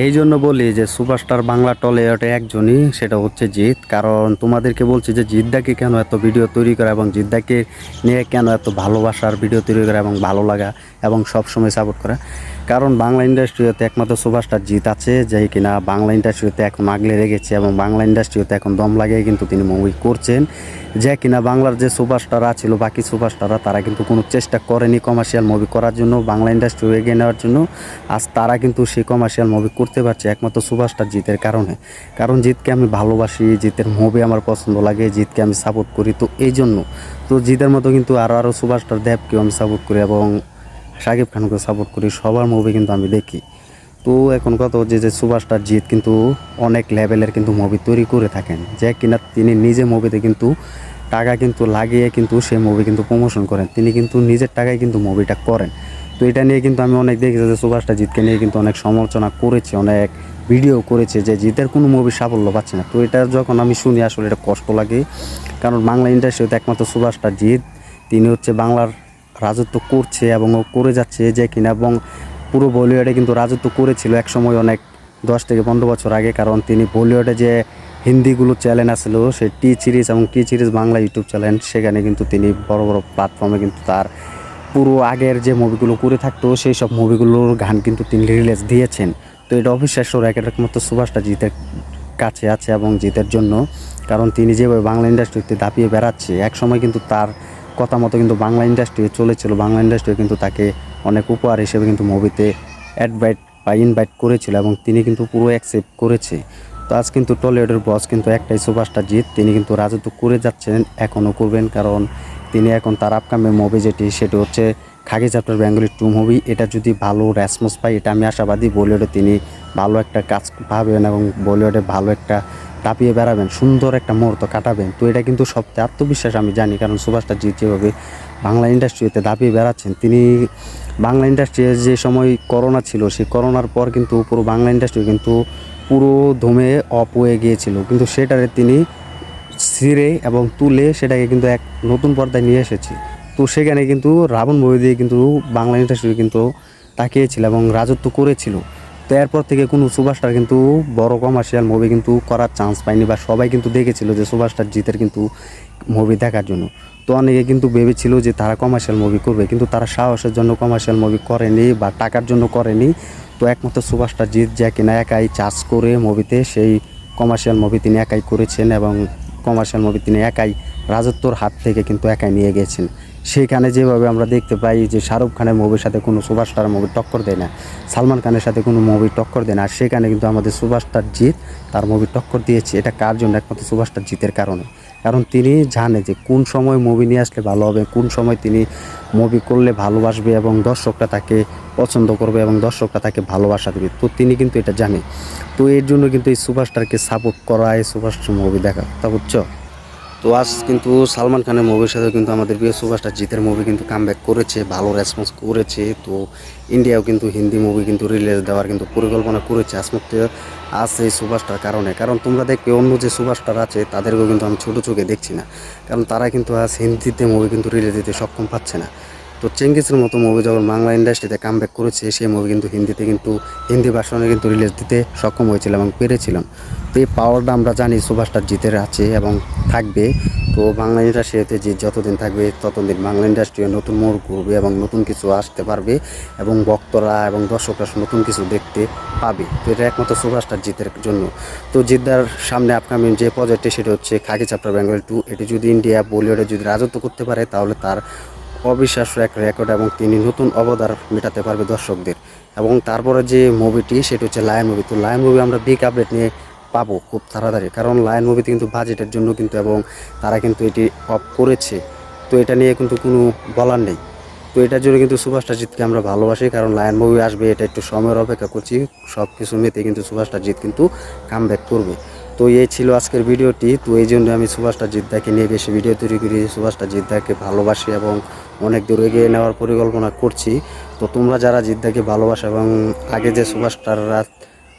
এই জন্য বলি যে সুপারস্টার বাংলা টলে ওটা একজনই, সেটা হচ্ছে জিৎ। কারণ তোমাদেরকে বলছি যে জিদ্দাকে কেন এত ভিডিও তৈরি করা এবং জিদ্দাকে নিয়ে কেন এত ভালোবাসার ভিডিও তৈরি করা এবং ভালো লাগা এবং সবসময় সাপোর্ট করা। কারণ বাংলা ইন্ডাস্ট্রিতে একমাত্র সুপারস্টার জিৎ আছে, যেই কিনা বাংলা ইন্ডাস্ট্রিতে এখন আগলে রেখেছে এবং বাংলা ইন্ডাস্ট্রিতে এখন দম লাগিয়ে কিন্তু তিনি মুভি করছেন। যে কিনা বাংলার যে সুপারস্টাররা ছিল, বাকি সুপারস্টাররা, তারা কিন্তু কোনো চেষ্টা করেনি কমার্শিয়াল মুভি করার জন্য, বাংলা ইন্ডাস্ট্রি এগিয়ে নেওয়ার জন্য। আজ তারা কিন্তু সেই কমার্শিয়াল মুভি করতে পারছি একমাত্র সুপারস্টার জিতের কারণে। কারণ জিতকে আমি ভালোবাসি, জিতের মুভি আমার পছন্দ লাগে, জিতকে আমি সাপোর্ট করি। তো এই জন্য তো জিতের মতো কিন্তু আরও আরও সুপারস্টার দেবকেও আমি সাপোর্ট করি এবং শাকিব খানকে সাপোর্ট করি। সবার মুভি কিন্তু আমি দেখি। তো এখন কথা হচ্ছে যে সুপারস্টার জিৎ কিন্তু অনেক লেভেলের কিন্তু মুভি তৈরি করে থাকেন। যে কিনা তিনি নিজে মুভিতে কিন্তু টাকা কিন্তু লাগিয়ে কিন্তু সেই মুভি কিন্তু প্রমোশন করেন। তিনি কিন্তু নিজের টাকায় কিন্তু মুভিটা করেন। তো এটা নিয়ে কিন্তু আমি অনেক দেখেছি যে সুভাষটা জিতকে নিয়ে কিন্তু অনেক সমালোচনা করেছে, অনেক ভিডিও করেছে যে জিতের কোনো মুভি সাফল্য পাচ্ছে না। তো এটা যখন আমি শুনি আসলে এটা কষ্ট লাগে। কারণ বাংলা ইন্ডাস্ট্রিতে একমাত্র সুভাষটা জিৎ, তিনি হচ্ছে বাংলার রাজত্ব করছে এবং ও করে যাচ্ছে যে কিনা এবং পুরো বলিউডে কিন্তু রাজত্ব করেছিল এক সময় অনেক দশ থেকে পনেরো বছর আগে। কারণ তিনি বলিউডে যে হিন্দিগুলো চ্যানেল আসলো, সে টি সিরিজ এবং T Series Bangla YouTube channel সেখানে কিন্তু তিনি বড় বড় প্ল্যাটফর্মে কিন্তু তার পুরো আগের যে মুভিগুলো করে থাকতো, সেই সব মুভিগুলোর গান কিন্তু তিনি রিলিজ দিয়েছেন। তো এটা অবিশ্বাস্য র্যাকেট একমাত্র সুভাষটা জিতের কাছে আছে এবং জিতের জন্য। কারণ তিনি যেভাবে বাংলা ইন্ডাস্ট্রিতে দাপিয়ে বেড়াচ্ছে এক সময় কিন্তু তার কথা মতো কিন্তু বাংলা ইন্ডাস্ট্রি চলেছিল। বাংলা ইন্ডাস্ট্রি কিন্তু তাকে অনেক উপহার হিসেবে কিন্তু মুভিতে অ্যাডভাইট বা ইনভাইট করেছিল এবং তিনি কিন্তু পুরো অ্যাকসেপ্ট করেছে। তো আজ কিন্তু টলিউডের বস কিন্তু একটাই সুপারস্টার জিত তিনি কিন্তু রাজত্ব করে যাচ্ছেন এখনও করবেন। কারণ তিনি এখন তার আপকামিং মুভি যেটি, সেটি হচ্ছে Khakee chapter Bengali two movie এটা যদি ভালো রেসপন্স পায়, এটা আমি আশাবাদী বলিউডে তিনি ভালো একটা কাজ পাবেন এবং বলিউডে ভালো একটা টাপিয়ে বেড়াবেন, সুন্দর একটা মুহূর্ত কাটাবেন। তো এটা কিন্তু সবচেয়ে আত্মবিশ্বাস আমি জানি, কারণ সুভাষটা জিৎ যেভাবে বাংলা ইন্ডাস্ট্রিতে দাপিয়ে বেড়াচ্ছেন, তিনি বাংলা ইন্ডাস্ট্রি যে সময় করোনা ছিল, সেই করোনার পর কিন্তু পুরো বাংলা ইন্ডাস্ট্রি কিন্তু পুরো ধমে অপ হয়ে গিয়েছিল। কিন্তু সেটারে তিনি ছিঁড়ে এবং তুলে সেটাকে কিন্তু এক নতুন পর্দায় নিয়ে এসেছে। তো সেখানে কিন্তু রাবণ মুভি দিয়ে কিন্তু বাংলা ইন্ডাস্ট্রি কিন্তু তাকিয়েছিল এবং রাজত্ব করেছিল। তো এরপর থেকে কোনো সুপারস্টার কিন্তু বড় কমার্শিয়াল মুভি কিন্তু করার চান্স পায়নি বা সবাই কিন্তু দেখেছিল যে সুপারস্টার জিতের কিন্তু মুভি দেখার জন্য। তো অনেকে কিন্তু ভেবেছিল যে তারা কমার্শিয়াল মুভি করবে কিন্তু তারা সাহসের জন্য কমার্শিয়াল মুভি করেনি বা টাকার জন্য করেনি। তো একমাত্র সুপারস্টার জিত যা কিনা একাই চার্জ করে মুভিতে সেই কমার্শিয়াল মুভি তিনি একাই করেছেন এবং কমার্শিয়াল মুভি তিনি একাই রাজত্বর হাত থেকে কিন্তু একাই নিয়ে গেছেন। সেখানে যেভাবে আমরা দেখতে পাই যে শাহরুখ খানের মুভির সাথে কোনো সুপারস্টার মুভি টক্কর দেয় না, সালমান খানের সাথে কোনো মুভি টক্কর দেয় না, আর সেখানে কিন্তু আমাদের সুপারস্টার জিৎ তার মুভি টক্কর দিয়েছে। এটা কার জন্য একমাত্র সুপারস্টার জিতের কারণে? কারণ তিনি জানে যে কোন সময় মুভি নিয়ে আসলে ভালো হবে, কোন সময় তিনি মুভি করলে ভালোবাসবে এবং দর্শকরা তাকে পছন্দ করবে এবং দর্শকরা তাকে ভালোবাসা দেবে। তো তিনি কিন্তু এটা জানে। তো এর জন্য কিন্তু এই সুপারস্টারকে সাপোর্ট করা এই সুপারস্টার মুভি দেখা। তা বুঝছ? তো আজ কিন্তু সালমান খানের মুভির সাথে কিন্তু আমাদের প্রিয় সুপারস্টার জিতের মুভি কিন্তু কামব্যাক করেছে, ভালো রেসপন্স করেছে। তো ইন্ডিয়াও কিন্তু হিন্দি মুভি কিন্তু রিলিজ দেওয়ার কিন্তু পরিকল্পনা করেছে আজ মুহূর্তে আজ এই সুপারস্টার কারণে। কারণ তোমরা দেখবে অন্য যে সুপারস্টার আছে, তাদেরকেও কিন্তু আমি ছোটো চোখে দেখছি না। কারণ তারা কিন্তু আজ হিন্দিতে মুভি কিন্তু রিলিজ দিতে সক্ষম পাচ্ছে না। তো চেঙ্গিসের মতো মুভি যখন বাংলা ইন্ডাস্ট্রিতে কাম ব্যাক করেছে, সেই মুভি কিন্তু হিন্দিতে কিন্তু, হিন্দি ভাষণে কিন্তু রিলিজ দিতে সক্ষম হয়েছিল এবং পেরেছিলাম। তো এই পাওয়ারটা আমরা জানি সুপারস্টার জিতের আছে এবং থাকবে। তো বাংলা ইন্ডাস্ট্রিতে জিত যতদিন থাকবে, ততদিন বাংলা ইন্ডাস্ট্রি নতুন মোড় ঘুরবে এবং নতুন কিছু আসতে পারবে এবং ভক্তরা এবং দর্শকরা নতুন কিছু দেখতে পাবে। তো এটা একমাত্র সুপারস্টার জিতের জন্য। তো জিদ্দার সামনে আপকামিং যে প্রজেক্টে সেটা হচ্ছে খাকি চাপড়া বেঙ্গল টু এটি যদি ইন্ডিয়া বলিউডে যদি রাজত্ব করতে পারে, তাহলে তার অবিশ্বাস্য এক রেকর্ড এবং তিনি নতুন অবদার মেটাতে পারবে দর্শকদের। এবং তারপরে যে মুভিটি সেটা হচ্ছে লায়ন মুভি তো লায়ন মুভি আমরা বিগ আপডেট নিয়ে পাবো খুব তাড়াতাড়ি। কারণ লায়ন মুভিতে কিন্তু বাজেটের জন্য কিন্তু এবং তারা কিন্তু এটি অফ করেছে। তো এটা নিয়ে কিন্তু কোনো বলার নেই। তো এটার জন্য কিন্তু সুভাষটা জিতকে আমরা ভালোবাসি, কারণ লায়ন মুভি আসবে, এটা একটু সময়ের অপেক্ষা করছি। সব কিছু মেতে কিন্তু সুভাষটা জিত কিন্তু কাম ব্যাক করবে। তো এই ছিল আজকের ভিডিওটি। তো এই জন্য আমি সুভাষটা জিদ্দাকে নিয়ে বেশি ভিডিও তৈরি করি। সুভাষটা জিদ্দাকে ভালোবাসি এবং অনেক দূর এগিয়ে নেওয়ার পরিকল্পনা করছি। তো তোমরা যারা জিদ্দাকে ভালোবাসো এবং আগে যে সুভাষস্টাররা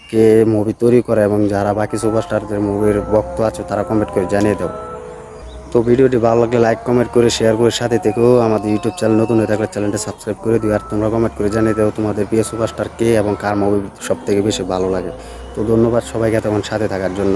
কে মুভি তৈরি করে এবং যারা বাকি সুপারস্টারদের মুভির ভক্ত আছে, তারা কমেন্ট করে জানিয়ে দাও। তো ভিডিওটি ভালো লাগলে লাইক কমেন্ট করে শেয়ার করে সাথে থেকেও আমাদের ইউটিউব চ্যানেল নতুন হয়ে থাকলে চ্যানেলটা সাবস্ক্রাইব করে দিও। আর তোমরা কমেন্ট করে জানিয়ে দাও তোমাদের প্রিয় সুপারস্টার কে এবং কার মুভি সব থেকে বেশি ভালো লাগে। তো ধন্যবাদ সবাইকে তখন সাথে থাকার জন্য।